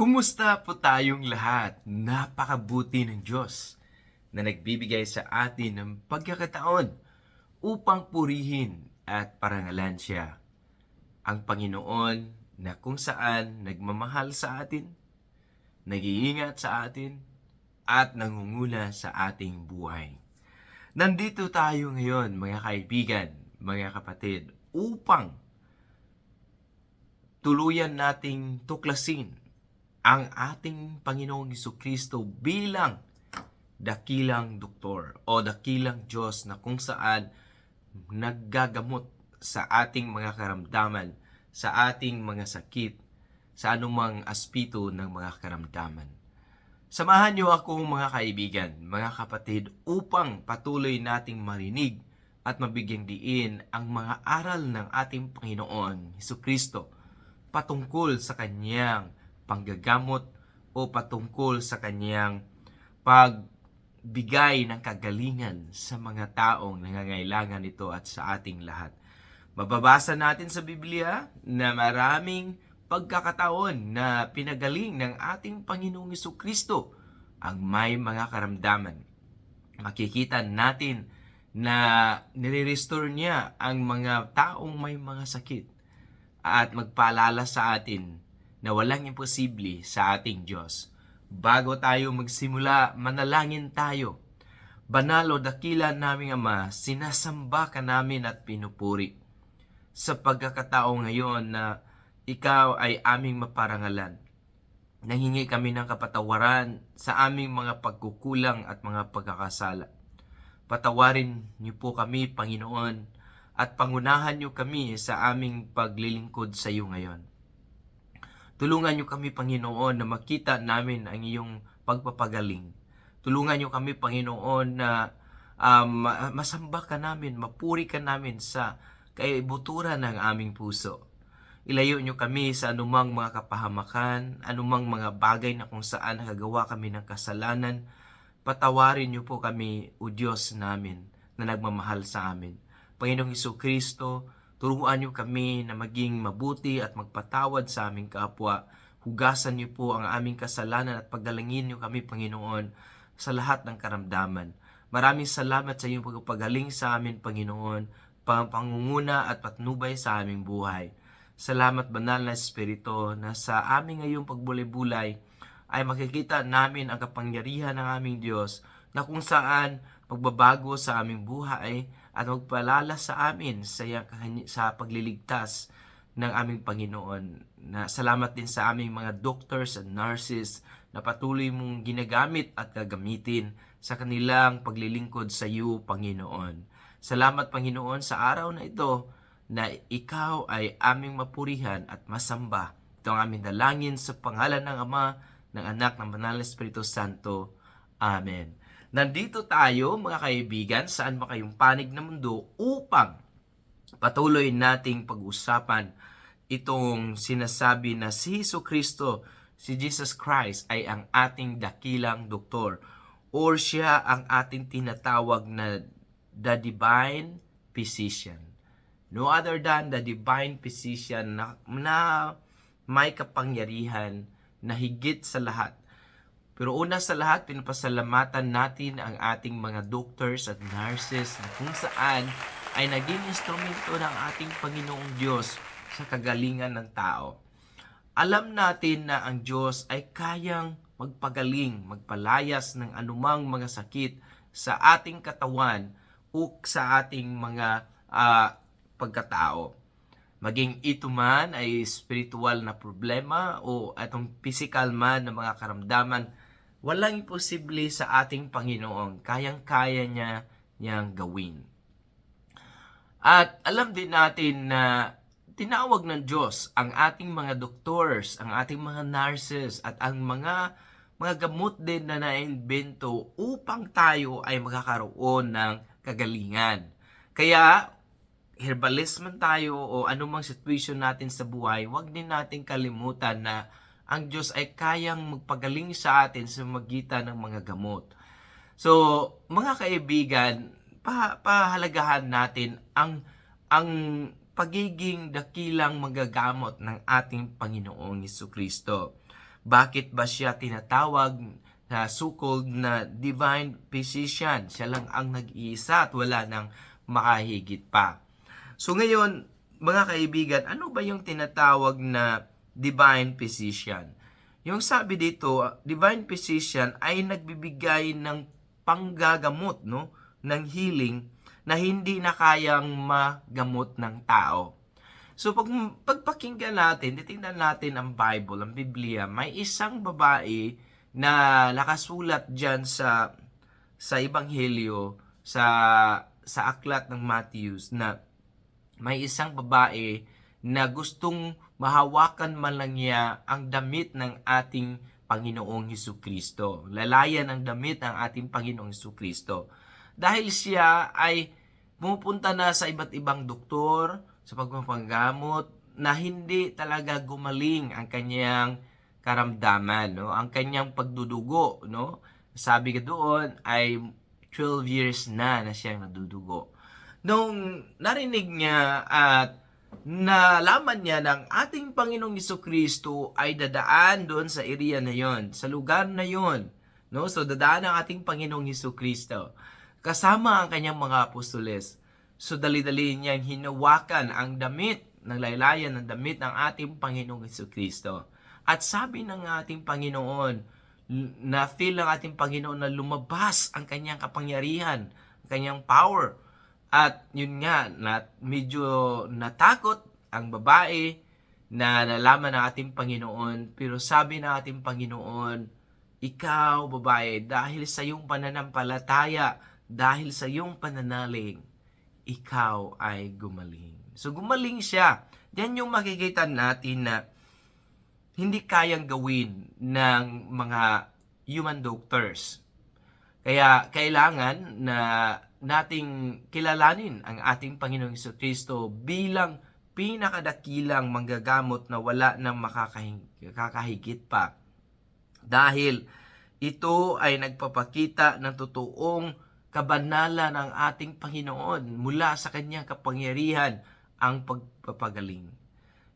Kumusta po tayong lahat? Napakabuti ng Diyos na nagbibigay sa atin ng pagkakataon upang purihin at parangalan siya. Ang Panginoon na kung saan nagmamahal sa atin, nag-iingat sa atin, at nangunguna sa ating buhay. Nandito tayo ngayon, mga kaibigan, mga kapatid, upang tuluyan nating tuklasin ang ating Panginoong Kristo bilang dakilang doktor o dakilang Diyos na kung saan naggagamot sa ating mga karamdaman, sa ating mga sakit, sa anumang aspito ng mga karamdaman. Samahan niyo ako mga kaibigan, mga kapatid, upang patuloy nating marinig at mabigyang diin ang mga aral ng ating Panginoon, Heso Kristo, patungkol sa kanyang panggagamot o patungkol sa kanyang pagbigay ng kagalingan sa mga taong nangangailangan ito at sa ating lahat. Mababasa natin sa Biblia na maraming pagkakataon na pinagaling ng ating Panginoong Iso Kristo ang may mga karamdaman. Makikita natin na nire-restore niya ang mga taong may mga sakit at magpaalala sa atin na walang imposible sa ating Diyos. Bago tayo magsimula, manalangin tayo. Banal o dakila naming Ama, sinasamba ka namin at pinupuri. Sa pagkakatao ngayon na ikaw ay aming maparangalan. Nanghingi kami ng kapatawaran sa aming mga pagkukulang at mga pagkakasala. Patawarin niyo po kami, Panginoon, at pangunahan niyo kami sa aming paglilingkod sa iyo ngayon. Tulungan niyo kami, Panginoon, na makita namin ang iyong pagpapagaling. Tulungan niyo kami, Panginoon, na um, masamba ka namin, mapuri ka namin sa kaibuturan ng aming puso. Ilayo niyo kami sa anumang mga kapahamakan, anumang mga bagay na kung saan nakagawa kami ng kasalanan. Patawarin niyo po kami, O Diyos namin, na nagmamahal sa amin. Panginoong Iso Kristo, turuan niyo kami na maging mabuti at magpatawad sa aming kapwa. Hugasan niyo po ang aming kasalanan at pagdalangin niyo kami, Panginoon, sa lahat ng karamdaman. Maraming salamat sa iyong pagpagaling sa amin, Panginoon, pangunguna at patnubay sa aming buhay. Salamat banal na Espiritu na sa aming ngayong pagbulay-bulay ay makikita namin ang kapangyarihan ng aming Diyos na kung saan pagbabago sa aming buhay at magpalala sa amin sa, sa pagliligtas ng aming Panginoon. Na salamat din sa aming mga doctors and nurses na patuloy mong ginagamit at gagamitin sa kanilang paglilingkod sa iyo, Panginoon. Salamat, Panginoon, sa araw na ito na ikaw ay aming mapurihan at masamba. Ito ang aming dalangin sa pangalan ng Ama, ng Anak, ng Banal na Espiritu Santo. Amen. Nandito tayo, mga kaibigan, saan ba kayong panig na mundo upang patuloy nating pag-usapan itong sinasabi na si Hesus Kristo, si Jesus Christ ay ang ating dakilang doktor or siya ang ating tinatawag na the divine physician. No other than the divine physician na, na may kapangyarihan na higit sa lahat. Pero una sa lahat, pinapasalamatan natin ang ating mga doctors at nurses na kung saan ay naging instrumento ng ating Panginoong Diyos sa kagalingan ng tao. Alam natin na ang Diyos ay kayang magpagaling, magpalayas ng anumang mga sakit sa ating katawan o sa ating mga uh, pagkatao. Maging ito man ay spiritual na problema o atong physical man na mga karamdaman, walang imposible sa ating Panginoon. Kayang-kaya niya niyang gawin. At alam din natin na tinawag ng Diyos ang ating mga doctors, ang ating mga nurses at ang mga mga gamot din na naimbento upang tayo ay makakaroon ng kagalingan. Kaya herbalist man tayo o anumang situation natin sa buhay, wag din natin kalimutan na ang Diyos ay kayang magpagaling sa atin sa magitan ng mga gamot. So, mga kaibigan, pa, pahalagahan natin ang ang pagiging dakilang magagamot ng ating Panginoong Kristo. Bakit ba siya tinatawag na so-called na divine physician? Siya lang ang nag-iisa at wala nang makahigit pa. So ngayon, mga kaibigan, ano ba yung tinatawag na divine physician? Yung sabi dito, divine physician ay nagbibigay ng panggagamot, no? ng healing na hindi na kayang magamot ng tao. So pag pagpakinggan natin, titingnan natin ang Bible, ang Biblia, may isang babae na nakasulat diyan sa sa ebanghelyo sa sa aklat ng Matthews na may isang babae na gustong mahawakan man lang niya ang damit ng ating Panginoong Hesus Kristo. Lalayan ang damit ng ating Panginoong Hesus Kristo. Dahil siya ay pumupunta na sa iba't ibang doktor, sa pagpapanggamot, na hindi talaga gumaling ang kanyang karamdaman, no? ang kanyang pagdudugo. No? Sabi ka doon ay 12 years na na siyang nadudugo. Nung narinig niya at nalaman niya ng ating Panginoong Iso Kristo ay dadaan doon sa area na yon, sa lugar na yon. No? So dadaan ang ating Panginoong Iso Kristo kasama ang kanyang mga apostoles. So dali-dali niyang hinawakan ang damit ng laylayan ng damit ng ating Panginoong Hesus Kristo. At sabi ng ating Panginoon, na feel ng ating Panginoon na lumabas ang kanyang kapangyarihan, ang kanyang power. At yun nga, na, medyo natakot ang babae na nalaman ng ating Panginoon. Pero sabi ng ating Panginoon, ikaw babae, dahil sa iyong pananampalataya, dahil sa iyong pananalig, ikaw ay gumaling. So gumaling siya. Yan yung makikita natin na hindi kayang gawin ng mga human doctors. Kaya kailangan na nating kilalanin ang ating Panginoong Iso Kristo bilang pinakadakilang manggagamot na wala nang makakahigit pa. Dahil ito ay nagpapakita ng totoong kabanalan ng ating Panginoon mula sa kanyang kapangyarihan ang pagpapagaling.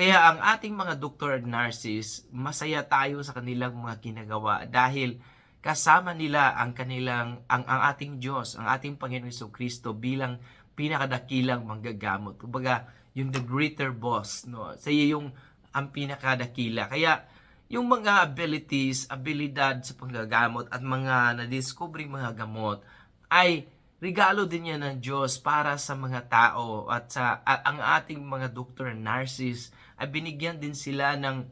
Kaya ang ating mga at nurses, masaya tayo sa kanilang mga ginagawa dahil kasama nila ang kanilang ang, ang ating Diyos, ang ating Panginoon Hesus Kristo bilang pinakadakilang manggagamot. Kumbaga, yung the greater boss, no? Sa iyo yung ang pinakadakila. Kaya yung mga abilities, abilidad sa panggagamot at mga na-discover mga gamot ay regalo din yan ng Diyos para sa mga tao at sa at ang ating mga and nurses ay binigyan din sila ng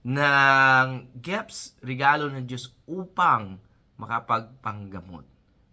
ng gifts, regalo ng Diyos upang makapagpanggamot,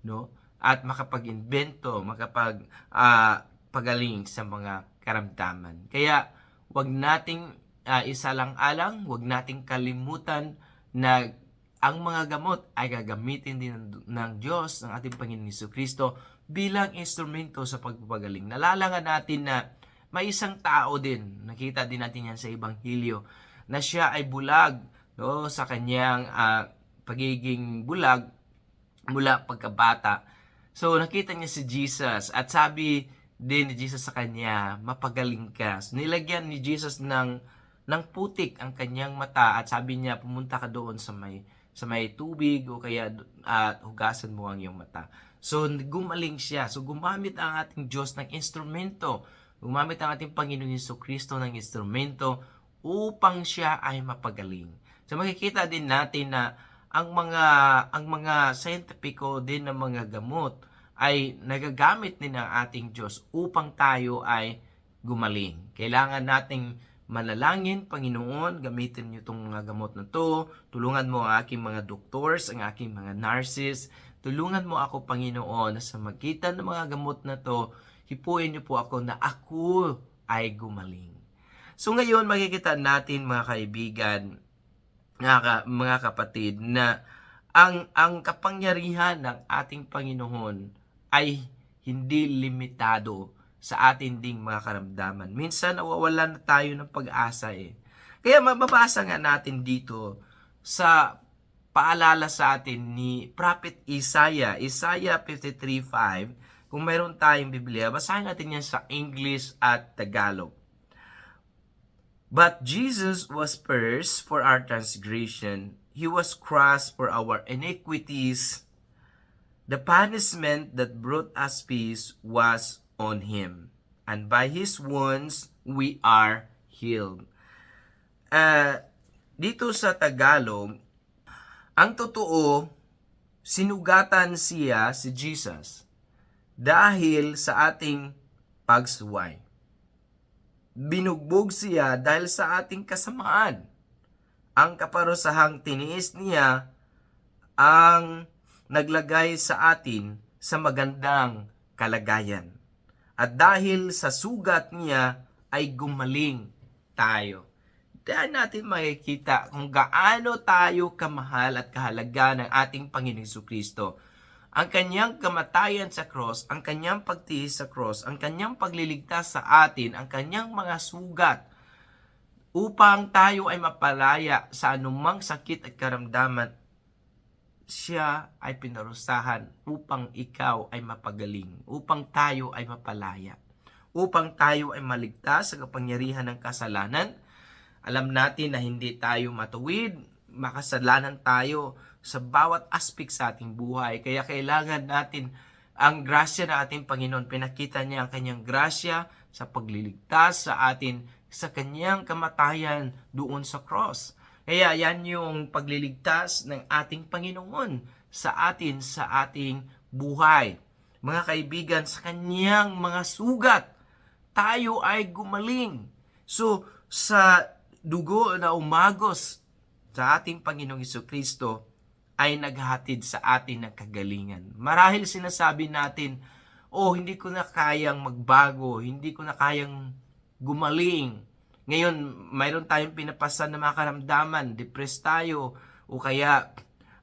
no? At makapag-invento, makapag uh, pagaling sa mga karamdaman. Kaya wag nating uh, isa lang alang, wag nating kalimutan na ang mga gamot ay gagamitin din ng Diyos, ng ating Panginoon Hesus Kristo bilang instrumento sa pagpapagaling. Nalalangan natin na may isang tao din, nakita din natin yan sa Ebanghelyo, na siya ay bulag no, sa kanyang uh, pagiging bulag mula pagkabata. So nakita niya si Jesus at sabi din ni Jesus sa kanya, mapagaling ka. So, nilagyan ni Jesus ng, ng putik ang kanyang mata at sabi niya, pumunta ka doon sa may sa may tubig o kaya at uh, hugasan mo ang iyong mata. So gumaling siya. So gumamit ang ating Diyos ng instrumento. Gumamit ang ating Panginoon Yeso Kristo ng instrumento upang siya ay mapagaling. So makikita din natin na ang mga ang mga scientifico din ng mga gamot ay nagagamit din ng ating Diyos upang tayo ay gumaling. Kailangan nating manalangin, Panginoon, gamitin niyo itong mga gamot na to. Tulungan mo ang aking mga doctors, ang aking mga nurses. Tulungan mo ako, Panginoon, na sa magitan ng mga gamot na to, hipuin niyo po ako na ako ay gumaling. So ngayon, makikita natin, mga kaibigan, mga, kapatid, na ang, ang kapangyarihan ng ating Panginoon ay hindi limitado sa atin ding mga karamdaman. Minsan nawawalan na tayo ng pag-asa eh. Kaya mababasa nga natin dito sa paalala sa atin ni Prophet Isaiah, Isaiah 53.5. Kung mayroon tayong Biblia, basahin natin yan sa English at Tagalog. But Jesus was pierced for our transgression. He was crushed for our iniquities. The punishment that brought us peace was on him. And by his wounds, we are healed. Uh, dito sa Tagalog, ang totoo, sinugatan siya si Jesus dahil sa ating pagsuway. Binugbog siya dahil sa ating kasamaan. Ang kaparusahang tiniis niya ang naglagay sa atin sa magandang kalagayan. At dahil sa sugat niya ay gumaling tayo. Dahil natin makikita kung gaano tayo kamahal at kahalaga ng ating Panginoong Kristo. Ang kanyang kamatayan sa cross, ang kanyang pagtiis sa cross, ang kanyang pagliligtas sa atin, ang kanyang mga sugat upang tayo ay mapalaya sa anumang sakit at karamdaman, siya ay pinarusahan upang ikaw ay mapagaling, upang tayo ay mapalaya, upang tayo ay maligtas sa kapangyarihan ng kasalanan. Alam natin na hindi tayo matuwid, makasalanan tayo sa bawat aspek sa ating buhay. Kaya kailangan natin ang grasya ng ating Panginoon. Pinakita niya ang kanyang grasya sa pagliligtas sa atin sa kanyang kamatayan doon sa cross. Kaya yan yung pagliligtas ng ating Panginoon sa atin, sa ating buhay. Mga kaibigan, sa kanyang mga sugat, tayo ay gumaling. So, sa dugo na umagos sa ating Panginoong Kristo ay naghatid sa atin ng kagalingan. Marahil sinasabi natin, oh, hindi ko na kayang magbago, hindi ko na kayang gumaling. Ngayon, mayroon tayong pinapasan na mga karamdaman, depressed tayo, o kaya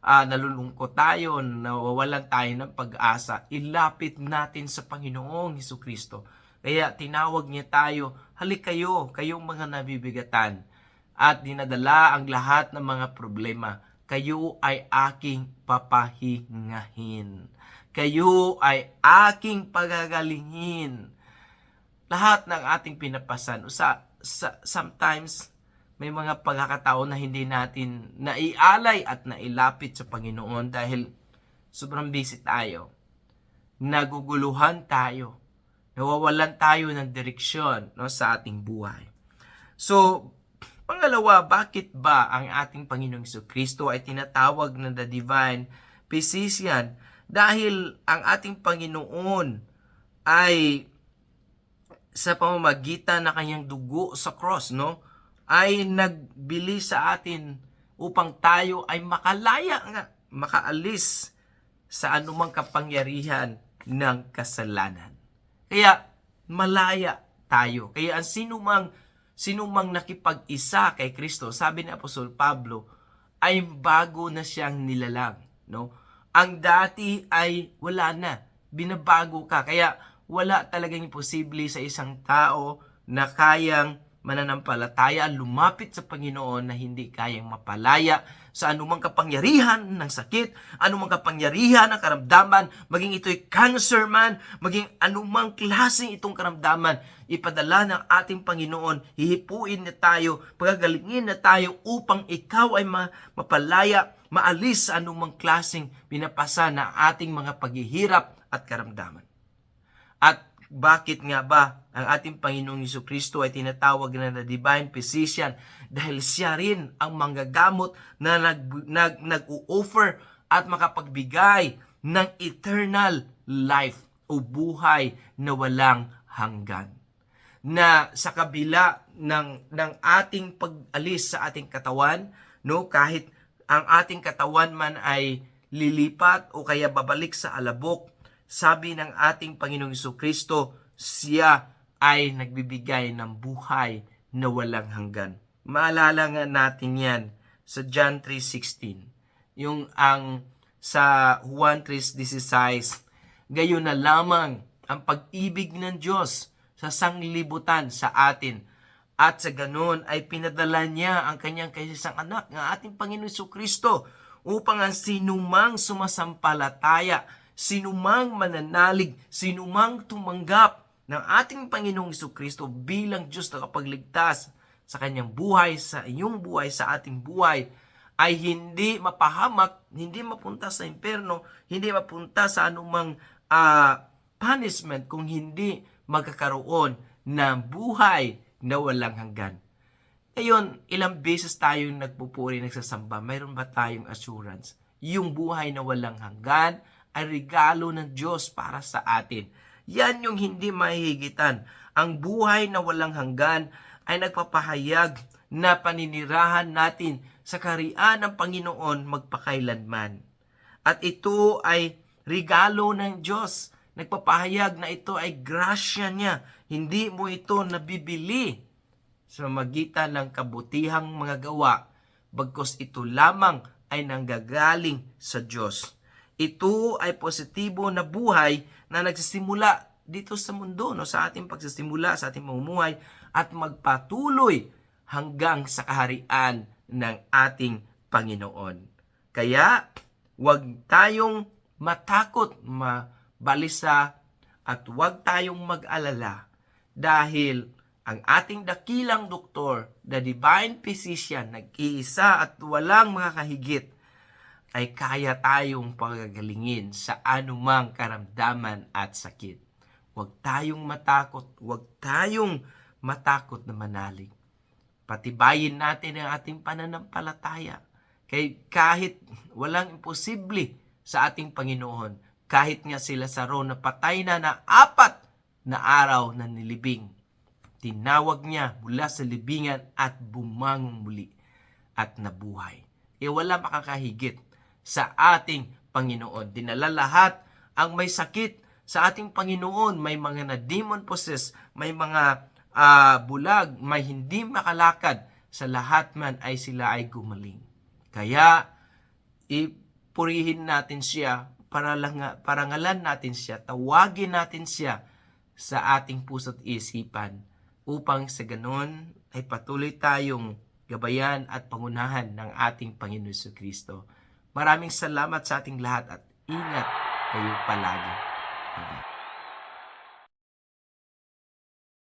uh, nalulungkot tayo, nawawalan tayo ng pag-asa. Ilapit natin sa Panginoong Hesus Kristo. Kaya tinawag niya tayo, halik kayo, kayong mga nabibigatan at dinadala ang lahat ng mga problema. Kayo ay aking papahingahin. Kayo ay aking pagagalingin. Lahat ng ating pinapasan. Sa, sa, sometimes, may mga pagkakataon na hindi natin naialay at nailapit sa Panginoon dahil sobrang busy tayo. Naguguluhan tayo. Nawawalan tayo ng direksyon no, sa ating buhay. So, Pangalawa, bakit ba ang ating Panginoong Kristo ay tinatawag na the divine physician? Dahil ang ating Panginoon ay sa pamamagitan ng kanyang dugo sa cross, no? Ay nagbili sa atin upang tayo ay makalaya nga, makaalis sa anumang kapangyarihan ng kasalanan. Kaya malaya tayo. Kaya ang sinumang sinumang nakipag-isa kay Kristo, sabi ni Apostol Pablo, ay bago na siyang nilalang. No? Ang dati ay wala na. Binabago ka. Kaya wala talagang imposible sa isang tao na kayang mananampalataya, lumapit sa Panginoon na hindi kayang mapalaya sa anumang kapangyarihan ng sakit, anumang kapangyarihan ng karamdaman, maging ito'y cancer man, maging anumang klaseng itong karamdaman, ipadala ng ating Panginoon, hihipuin na tayo, pagagalingin na tayo upang ikaw ay ma- mapalaya, maalis sa anumang klaseng pinapasa na ating mga paghihirap at karamdaman. At bakit nga ba ang ating Panginoong Yesu Kristo ay tinatawag na the divine physician dahil siya rin ang manggagamot na nag, nag, nag-offer at makapagbigay ng eternal life o buhay na walang hanggan. Na sa kabila ng, ng ating pag-alis sa ating katawan, no, kahit ang ating katawan man ay lilipat o kaya babalik sa alabok, sabi ng ating Panginoong Kristo, siya ay nagbibigay ng buhay na walang hanggan. Maalala nga natin yan sa John 3.16. Yung ang sa Juan 3.16, gayon na lamang ang pag-ibig ng Diyos sa sanglibutan sa atin. At sa ganun ay pinadala niya ang kanyang kaisang anak, ng ating Panginoon Kristo, upang ang sinumang sumasampalataya sinumang mananalig, sinumang tumanggap ng ating Panginoong Kristo bilang Diyos na kapagligtas sa kanyang buhay, sa iyong buhay, sa ating buhay, ay hindi mapahamak, hindi mapunta sa impyerno, hindi mapunta sa anumang ah, punishment kung hindi magkakaroon ng buhay na walang hanggan. Ngayon, ilang beses tayong nagpupuri, nagsasamba, mayroon ba tayong assurance? Yung buhay na walang hanggan ay regalo ng Diyos para sa atin. Yan yung hindi mahihigitan. Ang buhay na walang hanggan ay nagpapahayag na paninirahan natin sa karian ng Panginoon magpakailanman. At ito ay regalo ng Diyos. Nagpapahayag na ito ay grasya niya. Hindi mo ito nabibili sa magitan ng kabutihang mga gawa, bagkos ito lamang ay nanggagaling sa Diyos. Ito ay positibo na buhay na nagsisimula dito sa mundo, no, sa ating pagsisimula, sa ating mamumuhay, at magpatuloy hanggang sa kaharian ng ating Panginoon. Kaya, huwag tayong matakot, mabalisa, at huwag tayong mag-alala dahil ang ating dakilang doktor, the divine physician, nag-iisa at walang makakahigit, ay kaya tayong pagagalingin sa anumang karamdaman at sakit. Huwag tayong matakot, huwag tayong matakot na manalig. Patibayin natin ang ating pananampalataya. Kay kahit walang imposible sa ating Panginoon, kahit nga sila sa roon na patay na na apat na araw na nilibing, tinawag niya mula sa libingan at bumangon muli at nabuhay. E wala makakahigit sa ating Panginoon. Dinala lahat ang may sakit sa ating Panginoon. May mga na demon possessed, may mga ah, bulag, may hindi makalakad. Sa lahat man ay sila ay gumaling. Kaya ipurihin natin siya, para lang, parangalan natin siya, tawagin natin siya sa ating puso't isipan upang sa ganon ay patuloy tayong gabayan at pangunahan ng ating Panginoon Kristo. Maraming salamat sa ating lahat at ingat kayo palagi. Bye-bye.